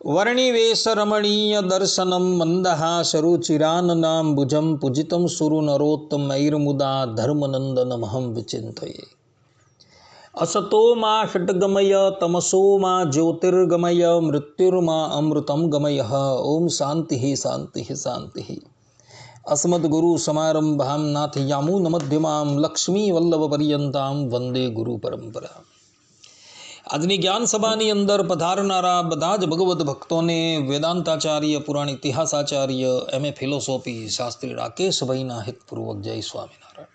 વર્ણિવેશરમણીય દર્શનમ મંદહાસરુચિરાનનામ ભુજમ પૂજિતમ સુરુનરોત્તમૈર્મુદા ધર્મનંદનમહં વિચિંતયે અસતો માં ષટગમય તમસો માં જ્યોતિર્ગમય મૃત્યુર્મા અમૃતમ ગમય ઓમ શાંતિ શાંતિ શાંતિ અસ્મદગુરુ સમારંભામ નાથ યામુનમધ્યમામ લક્ષ્મી વલ્લભ પર્યંતામ વંદે ગુરુ પરંપરા આજની જ્ઞાન સભાની અંદર પધારનારા બધા જ ભગવદ્ ભક્તોને વેદાંતાચાર્ય, પુરાણ ઇતિહાસાચાર્ય, એમ એ ફિલોસોફી શાસ્ત્રી રાકેશભાઈના હિતપૂર્વક જય સ્વામિનારાયણ.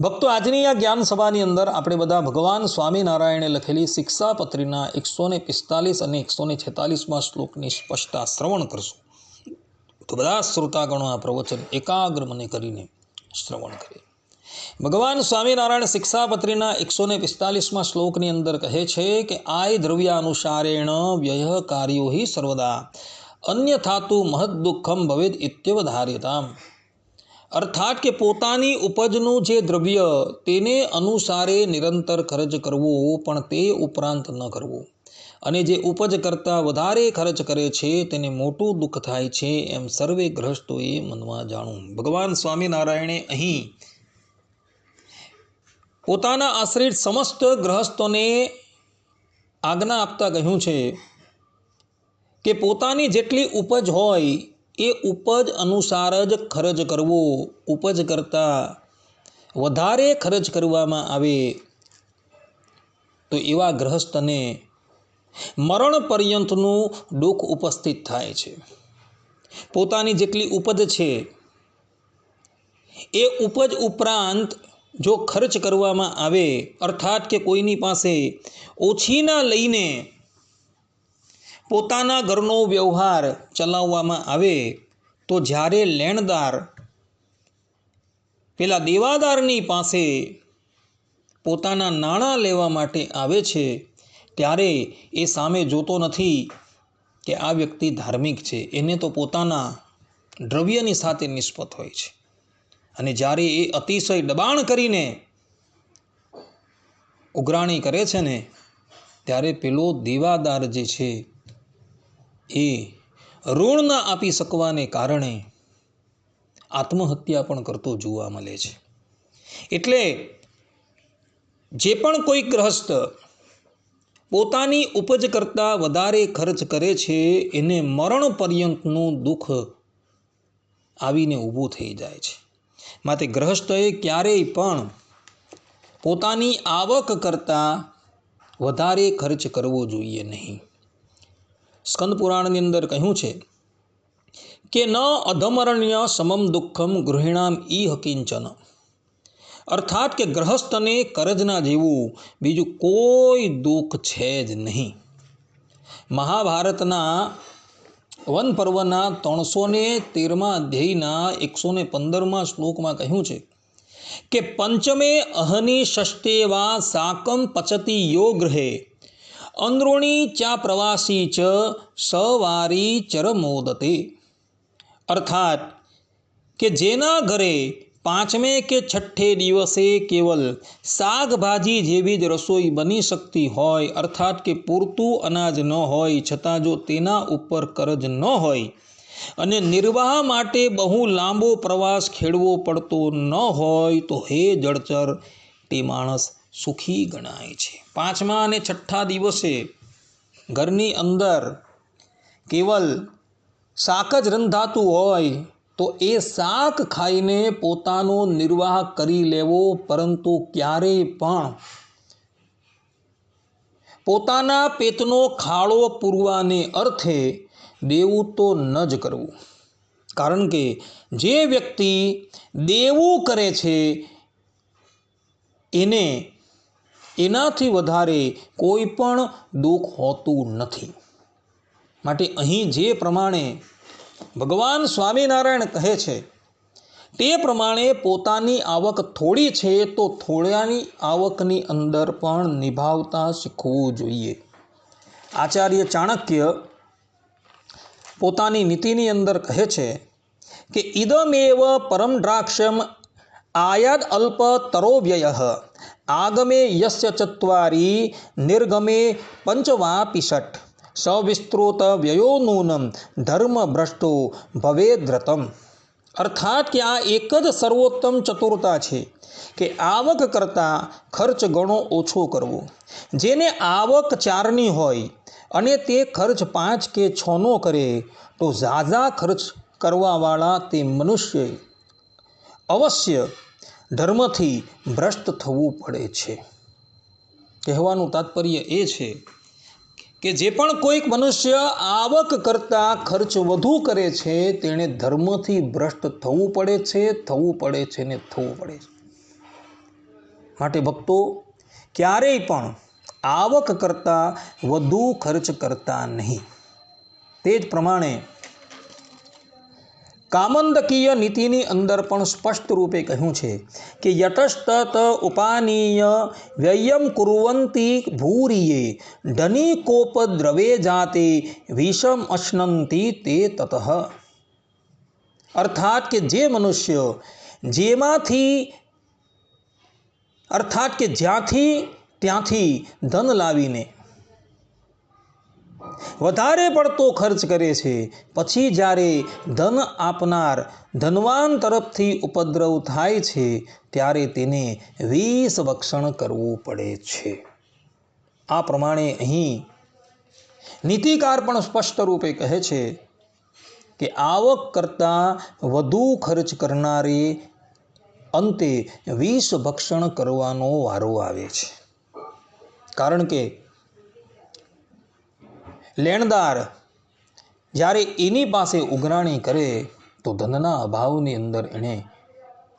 ભક્તો, આજની આ જ્ઞાન સભાની અંદર આપણે બધા ભગવાન સ્વામિનારાયણે લખેલી શિક્ષાપત્રીના એકસો ને પિસ્તાલીસ અને એકસો ને છેતાલીસમાં શ્લોકની સ્પષ્ટતા શ્રવણ કરશું. તો બધા શ્રોતાગણો આ પ્રવચન એકાગ્ર મને કરીને શ્રવણ કરે ભગવાન સ્વામિનારાયણ શિક્ષાપત્રીના એકસો ને પિસ્તાલીસમાં શ્લોકની અંદર કહે છે કે, આય દ્રવ્યાનુસારેણ વ્યય કાર્યો હિ સર્વદા, અન્યથા તુ મહદ દુઃખમ ભવેદ ઇત્યવધાર્યતામ અર્થાત કે પોતાની ઉપજનું જે દ્રવ્ય, તેને અનુસારે નિરંતર ખર્ચ કરવો, પણ તે ઉપરાંત ન કરવો. અને જે ઉપજ કરતાં વધારે ખર્ચ કરે છે, તેને મોટું દુઃખ થાય છે, એમ સર્વે ગ્રહસ્થોએ મનમાં જાણવું ભગવાન સ્વામિનારાયણે અહીં પોતાના આશ્રિત સમસ્ત ગ્રહસ્થોને આજ્ઞા આપતા કહ્યું છે કે પોતાની જેટલી ઉપજ હોય એ ઉપજ અનુસાર જ ખર્ચ કરવો, ઉપજ કરતાં વધારે ખર્ચ કરવામાં આવે. તો એવા ગ્રહસ્થને મરણ પર્યંતનું દુઃખ ઉપસ્થિત થાય છે. પોતાની જેટલી ઉપજ છે, એ ઉપજ ઉપરાંત જો ખર્ચ કરવામાં આવે, અર્થાત કે કોઈની પાસે ઓછીના લઈને પોતાના ઘરનો વ્યવહાર ચલાવવામાં આવે, તો જ્યારે લેણદાર પેલા દેવાદારની પાસે પોતાના નાણાં લેવા માટે આવે છે, ત્યારે એ સામે જોતો નથી કે આ વ્યક્તિ ધાર્મિક છે. એને તો પોતાના દ્રવ્યની સાથે નિસ્બત હોય છે. અને જ્યારે એ અતિશય દબાણ કરીને ઉઘરાણી કરે છે ને, ત્યારે પેલો દેવાદાર જે છે એ ઋણ ન આપી શકવાને કારણે આત્મહત્યા પણ કરતો જોવા મળે છે. એટલે જે પણ કોઈ ગ્રહસ્થ પોતાની ઉપજ કરતાં વધારે ખર્ચ કરે છે, એને મરણ પર્યંતનું દુઃખ આવીને ઊભું થઈ જાય છે. માટે ગ્રહસ્થએ ક્યારેય પણ પોતાની આવક કરતાં વધારે ખર્ચ કરવો જોઈએ નહીં. સ્કંદ પુરાણની અંદર કહ્યું છે કે ન અધમરણ્ય સમમ દુઃખમ ગૃહિણામ ઈ હકિંચન. અર્થાત કે ગ્રહસ્થને કરજના જેવું બીજું કોઈ દુઃખ છે જ નહીં. મહાભારતના વન પર્વના ત્રણસો ને તેરમા અધ્યાયના એકસો ને પંદરમાં શ્લોકમાં કહ્યું છે કે પંચમે અહની ષષ્ટેવા સાકમ પચતી યો ગ્રહે અંદ્રોણી ચા પ્રવાસી ચ સવારી ચરમોદતે. અર્થાત કે જેના ઘરે પાંચમે કે છઠ્ઠે દિવસે કેવલ શાકભાજી જેવી જ રસોઈ બની શકતી હોય, અર્થાત કે પૂરતું અનાજ ન હોય, છતાં જો તેના ઉપર કરજ ન હોય અને નિર્વાહ માટે બહુ લાંબો પ્રવાસ ખેડવો પડતો ન હોય, તો હે જળચર, તે માણસ સુખી ગણાય છે. પાંચમા અને છઠ્ઠા દિવસે ઘરની અંદર કેવલ શાક જ રંધાતું હોય તો એ શાક ખાઈને પોતાનો નિર્વાહ કરી લેવો, પરંતુ ક્યારેય પણ? પોતાના પેટનો ખાડો પૂરવાને અર્થે દેવું તો ન જ કરવું. કારણ કે જે વ્યક્તિ દેવું કરે છે, એને એનાથી વધારે કોઈ પણ દુઃખ હોતું નથી. માટે અહીં જે પ્રમાણે ભગવાન સ્વામિનારાયણ કહે છે, તે પ્રમાણે પોતાની આવક થોડી છે તો થોડાની આવકની અંદર પણ નિભાવતા શીખવું જોઈએ. આચાર્ય ચાણક્ય પોતાની નીતિની અંદર કહે છે કે, ઇદમેવ પરમ દ્રાક્ષમ આયાદ અલ્પ તરો વ્યય, આગમે યસ્ય ચત્વારી નિર્ગમે પંચવા પિષટ સવિસ્તૃત વ્યયોનૂનમ ધર્મ ભ્રષ્ટો ભવેદ્રતમ અર્થાત કે આ એક જ સર્વોત્તમ ચતુરતા છે કે આવક કરતાં ખર્ચ ઘણો ઓછો કરવો જેને આવક ચારની હોય અને તે ખર્ચ પાંચ કે છનો કરે તો ઝાઝા ખર્ચ કરવાવાળા તે મનુષ્ય અવશ્ય ધર્મથી ભ્રષ્ટ થવું પડે છે કહેવાનું તાત્પર્ય એ છે કે જે પણ કોઈક મનુષ્ય આવક કરતાં ખર્ચ વધુ કરે છે, તેણે ધર્મથી ભ્રષ્ટ થવું પડે છે, થવું પડે છે ને થવું પડે છે. માટે ભક્તો, ક્યારેય પણ આવક કરતાં વધુ ખર્ચ કરતા નહીં. તે જ પ્રમાણે કામંદકીય નીતિની અંદર પણ સ્પષ્ટ રૂપે કહ્યું છે કે યટસ્તત ઉપાનીય વ્યયમ કુર્વંતી ભૂરિયે, ધની કોપદ્રવે જાતે, વિષમ અશ્નંતી તે તત. અર્થાત કે જે મનુષ્ય જેમાંથી, અર્થાત કે જ્યાંથી ત્યાંથી ધન લાવીને વધારે પડતો ખર્ચ કરે છે. પછી જ્યારે ધન આપનાર ધનવાન તરફથી ઉપદ્રવ થાય છે, ત્યારે તેને વીસ ભક્ષણ કરવું પડે છે. આ પ્રમાણે અહીં નીતિકાર પણ સ્પષ્ટ રૂપે કહે છે કે આવક કરતાં વધુ ખર્ચ કરનારે અંતે વિષ ભક્ષણ કરવાનો વારો આવે છે. કારણ કે લેણદાર. જ્યારે એની પાસે ઉઘરાણી કરે, તો ધનના અભાવની અંદર એણે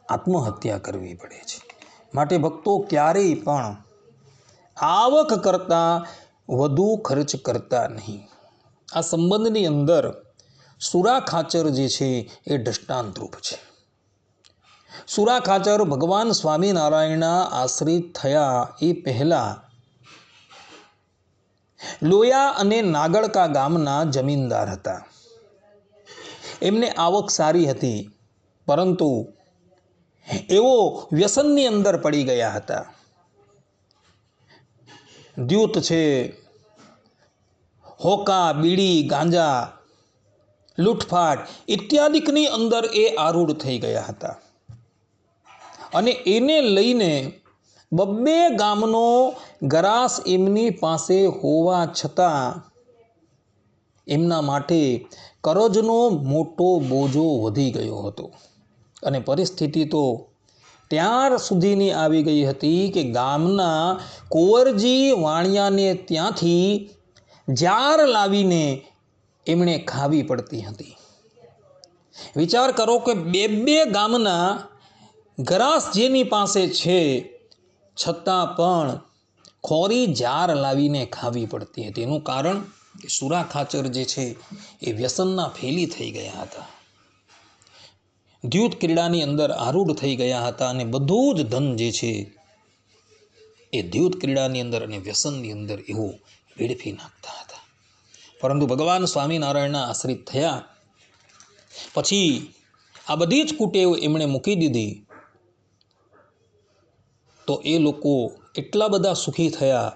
આત્મહત્યા કરવી પડે છે. માટે ભક્તો ક્યારેય પણ આવક કરતાં વધુ ખર્ચ કરતા નહીં. આ સંબંધની અંદર સુરા ખાચર જે છે, એ દ્રષ્ટાંતરૂપ છે. સુરા ખાચર ભગવાન સ્વામિનારાયણના આશ્રિત થયા એ પહેલાં લોયા અને નાગળકા ગામના જમીનદાર હતા. એમને આવક સારી હતી, પરંતુ એવો વ્યસનની અંદર પડી ગયા હતા. દ્યુત છે, હોકા, બીડી, ગાંજા, લૂંટફાટ ઇત્યાદિકની અંદર એ આરૂઢ થઈ ગયા હતા. અને એને લઈને બબ્બે ગામનો ગરાસ એમની પાસે હોવા છતાં એમના માટે કરજનો મોટો બોજો વધી ગયો હતો. અને પરિસ્થિતિ તો ત્યાર સુધીની આવી ગઈ હતી કે ગામના કુંવરજી વાણિયાને ત્યાંથી જાર લાવીને એમણે ખાવી પડતી હતી. વિચાર કરો કે બે બે ગામના ગરાસ જેની પાસે છે છતાં પણ ખોરી જાર લાવીને ખાવી પડતી હતી. એનું કારણ કે સુરા ખાચર જે છે એ વ્યસનના ફેલી થઈ ગયા હતા. દ્યુત ક્રીડાની અંદર આરૂઢ થઈ ગયા હતા અને બધું જ ધન જે છે એ દ્યુત ક્રીડાની અંદર અને વ્યસનની અંદર એવું વેડફી નાખતા હતા. પરંતુ ભગવાન સ્વામિનારાયણના આશ્રિત થયા. પછી આ બધી જ કુટેવ એમણે મૂકી દીધી. તો એ લોકો એટલા બધા સુખી થયા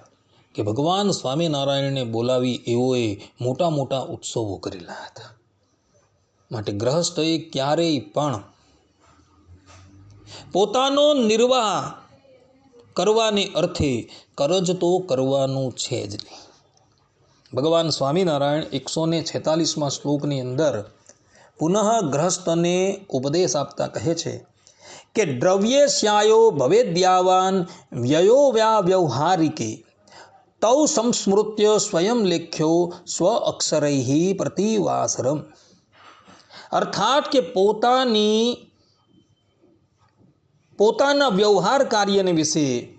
કે ભગવાન સ્વામિનારાયણને બોલાવી એઓએ મોટા મોટા ઉત્સવો કરેલા હતા. માટે ગ્રહસ્થએ ક્યારેય પણ પોતાનો નિર્વાહ કરવાને અર્થે કરજ તો કરવાનું છે જ નહીં. ભગવાન સ્વામિનારાયણ એકસો ને છેતાલીસમાં શ્લોકની અંદર પુનઃ ગ્રહસ્થને ઉપદેશ આપતા કહે છે કે દ્રવ્ય શ્યાયો ભવેદ્યાવાન વ્યયો વ્યા વ્યવહારિકે તૌ સંસ્મૃત્ય સ્વયં લેખ્યો સ્વ અક્ષરૈ પ્રતિવાસરમ. અર્થાત કે પોતાની, પોતાના વ્યવહાર કાર્યને વિશે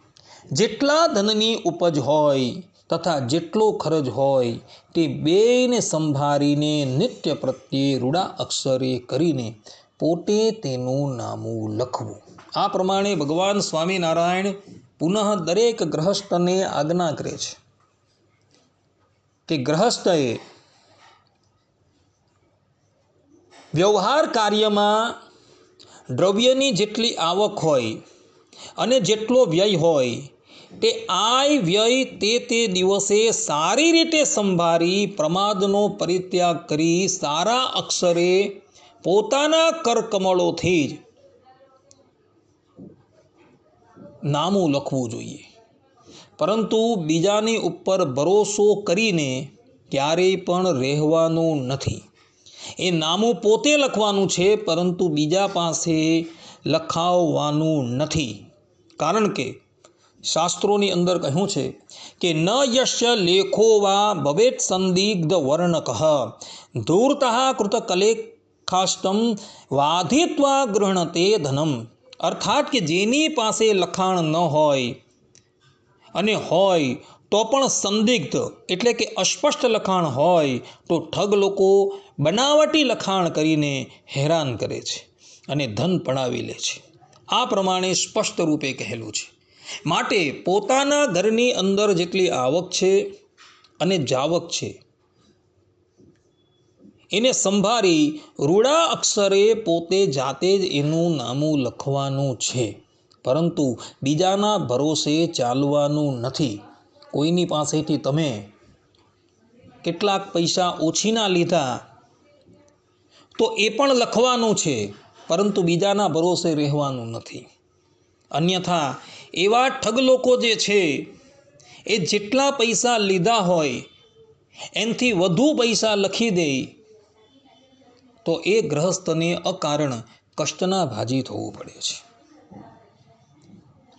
જેટલા ધનની ઉપજ હોય તથા જેટલો ખર્ચ હોય તે બેયને સંભાળીને નિત્ય પ્રત્યે રૂડા અક્ષરે કરીને પોતે તેનું નામું લખવું. આ પ્રમાણે ભગવાન સ્વામિનારાયણ પુનઃ દરેક ગ્રહસ્થને આજ્ઞા કરે છે કે ગ્રહસ્થએ વ્યવહાર કાર્યમાં દ્રવ્યની જેટલી આવક હોય અને જેટલો વ્યય હોય તે આય વ્યય તે તે દિવસે સારી રીતે સંભાળી પ્રમાદનો પરિત્યાગ કરી સારા અક્ષરે પોતાના કરકમળોથી જ નામું લખવું જોઈએ. પરંતુ બીજાની ઉપર ભરોસો કરીને ક્યારેય પણ રહેવાનું નથી. એ નામું પોતે લખવાનું છે, પરંતુ બીજા પાસે લખાવવાનું નથી. કારણ કે શાસ્ત્રોની અંદર કહ્યું છે કે, ન યશ્ય લેખો વા ભવેત સંદિગ્ધ વર્ણક ધૂર્ત કૃત કલેખાસ્તમ વાધિત્વા ગૃહણતે ધનમ. અર્થાત કે જેની પાસે લખાણ ન હોય અને હોય તો પણ સંદિગ્ધ, એટલે કે અસ્પષ્ટ લખાણ હોય તો ઠગ લોકો બનાવટી લખાણ કરીને હેરાન કરે છે અને ધન પડાવી લે છે. આ પ્રમાણે સ્પષ્ટ રૂપે કહેલું છે. માટે પોતાના ઘરની અંદર જેટલી આવક છે અને જાવક છે એને સંભાળી રૂડા અક્ષરે પોતે જાતે જ એનું નામું લખવાનું છે. પરંતુ બીજાના ભરોસે ચાલવાનું નથી. કોઈની પાસેથી તમે કેટલાક પૈસા ઓછીના લીધા તો એ પણ લખવાનું છે, પરંતુ બીજાના ભરોસે રહેવાનું નથી. અન્યથા એવા ઠગ લોકો જે છે, એ જેટલા પૈસા લીધા હોય, એનાથી વધુ પૈસા લખી દે તો એ ગ્રહસ્થને અકારણ કષ્ટના ભાજી થવું પડે છે.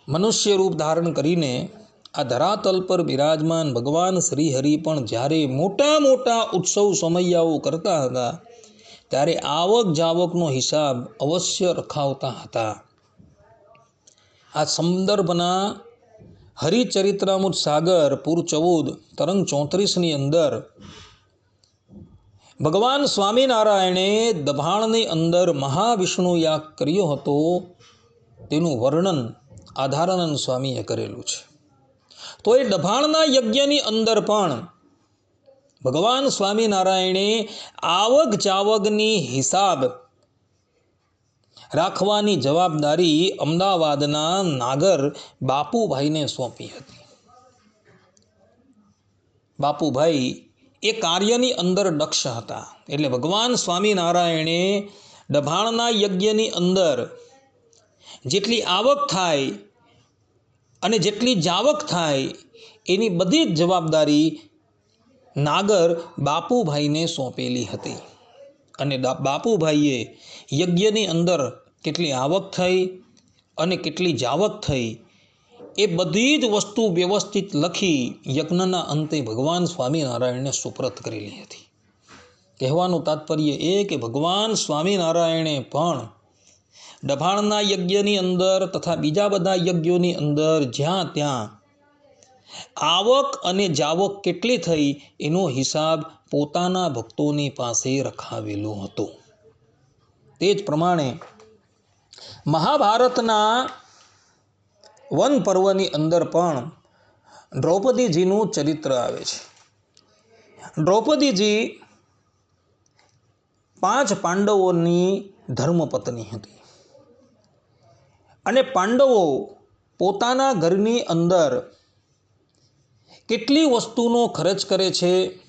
મનુષ્ય રૂપ ધારણ કરીને આ ધરાતલ પર બિરાજમાન ભગવાન શ્રી હરિ પણ જ્યારે મોટા મોટા ઉત્સવ સમયાઓ કરતા હતા, ત્યારે આવક જાવકનો હિસાબ અવશ્ય રખાવતા હતા. આ સંદર્ભના હરિચરિત્રામૃત સાગર પૂર ચૌદ, તરંગ ચોત્રીસની અંદર ભગવાન સ્વામિનારાયણે દભાણની અંદર મહાવિષ્ણુ યાગ કર્યો હતો, તેનું વર્ણન આધારાનંદ સ્વામીએ કરેલું છે. તો એ દભાણના યજ્ઞની અંદર પણ ભગવાન સ્વામિનારાયણે આવક જાવકની હિસાબ રાખવાની જવાબદારી અમદાવાદના નાગર બાપુભાઈને સોંપી હતી. બાપુભાઈ એ કાર્યની અંદર દક્ષ હતા. એટલે ભગવાન સ્વામિનારાયણે ડભાણના યજ્ઞની અંદર જેટલી આવક થાય અને જેટલી જાવક થાય એની બધી જ જવાબદારી નાગર બાપુભાઈને સોંપેલી હતી. અને બાપુભાઈએ યજ્ઞની અંદર કેટલી આવક થઈ અને કેટલી જાવક થઈ એ બધી જ વસ્તુ વ્યવસ્થિત લખી યજ્ઞના અંતે ભગવાન સ્વામિનારાયણને સુપ્રત કરેલી હતી. કહેવાનું તાત્પર્ય એ કે ભગવાન સ્વામિનારાયણે પણ ડભાણના યજ્ઞની અંદર તથા બીજા બધા યજ્ઞોની અંદર જ્યાં ત્યાં આવક અને જાવક કેટલી થઈ એનો હિસાબ પોતાના ભક્તોની પાસે રખાવેલો હતો. તે જ પ્રમાણે મહાભારતના વન પર્વની અંદર પણ દ્રૌપદીજીનું ચરિત્ર આવે છે. દ્રૌપદીજી પાંચ પાંડવોની ધર્મપત્ની હતી. અને પાંડવો પોતાના ઘરની અંદર કેટલી વસ્તુનો ખર્ચ કરે છે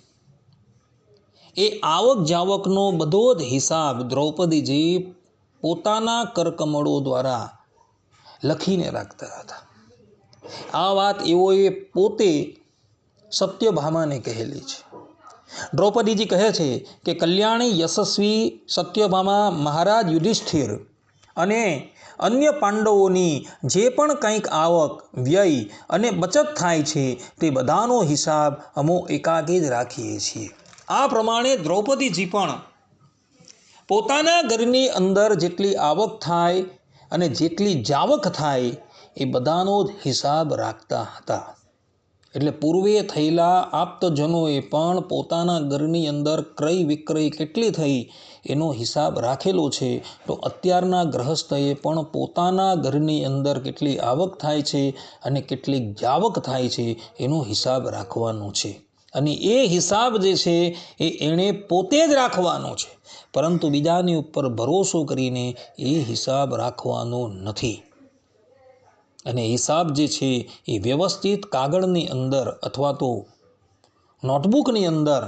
એ આવક જાવકનો બધો જ હિસાબ દ્રૌપદીજી પોતાના કરકમળો દ્વારા લખીને રાખતા હતા. આ વાત એઓએ પોતે સત્યભામાને કહેલી છે. દ્રૌપદીજી કહે છે કે, કલ્યાણી યશસ્વી સત્યભામા મહારાજ યુધિષ્ઠિર અને અન્ય પાંડવોની જે પણ કંઈક આવક, વ્યય અને બચત થાય છે, તે બધાનો હિસાબ અમો એકાગી જ રાખીએ છીએ. આ પ્રમાણે દ્રૌપદીજી પણ પોતાના ઘરની અંદર જેટલી આવક થાય અને જેટલી જાવક થાય એ બધાનો જ હિસાબ રાખતા હતા. એટલે પૂર્વે થયેલા આપ્તજનોએ પણ પોતાના ઘરની અંદર ક્રય વિક્રય કેટલી થઈ એનો હિસાબ રાખેલો છે. તો અત્યારના ગ્રહસ્થએ પણ પોતાના ઘરની અંદર કેટલી આવક થાય છે અને કેટલી જાવક થાય છે એનો હિસાબ રાખવાનો છે. અને એ હિસાબ જે છે એ એણે પોતે જ રાખવાનો છે. પરંતુ બીજાની ઉપર ભરોસો કરીને એ હિસાબ રાખવાનો નથી. અને હિસાબ જે છે એ વ્યવસ્થિત કાગળની અંદર અથવા તો નોટબુકની અંદર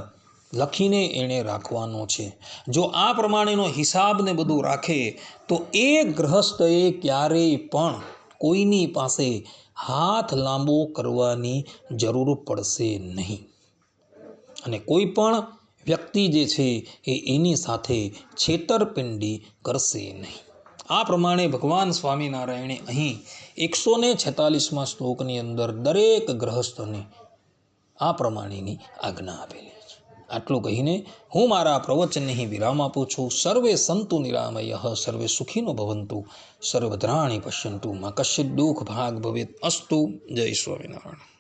લખીને એણે રાખવાનો છે. જો આ પ્રમાણેનો હિસાબને બધું રાખે, તો એ ગ્રહસ્થએ ક્યારેય પણ કોઈની પાસે હાથ લાંબો કરવાની જરૂર પડશે નહીં. અને કોઈ પણ વ્યક્તિ જે છે એ એની સાથે છેતરપિંડી કરશે નહીં. આ પ્રમાણે ભગવાન સ્વામિનારાયણે અહીં એકસો ને છેતાલીસમાં શ્લોકની અંદર દરેક ગ્રહસ્થને આ પ્રમાણેની આજ્ઞા આપેલી છે. આટલું કહીને હું મારા પ્રવચનને અહીં વિરામ આપું છું. સર્વે સંતુ નિરામય, સર્વે સુખીનો ભવંતુ સર્વધ્રાણી પશ્યંતુ. માં કશ્ય દુઃખ ભાગ ભવેત અસ્તુ. જય સ્વામિનારાયણ.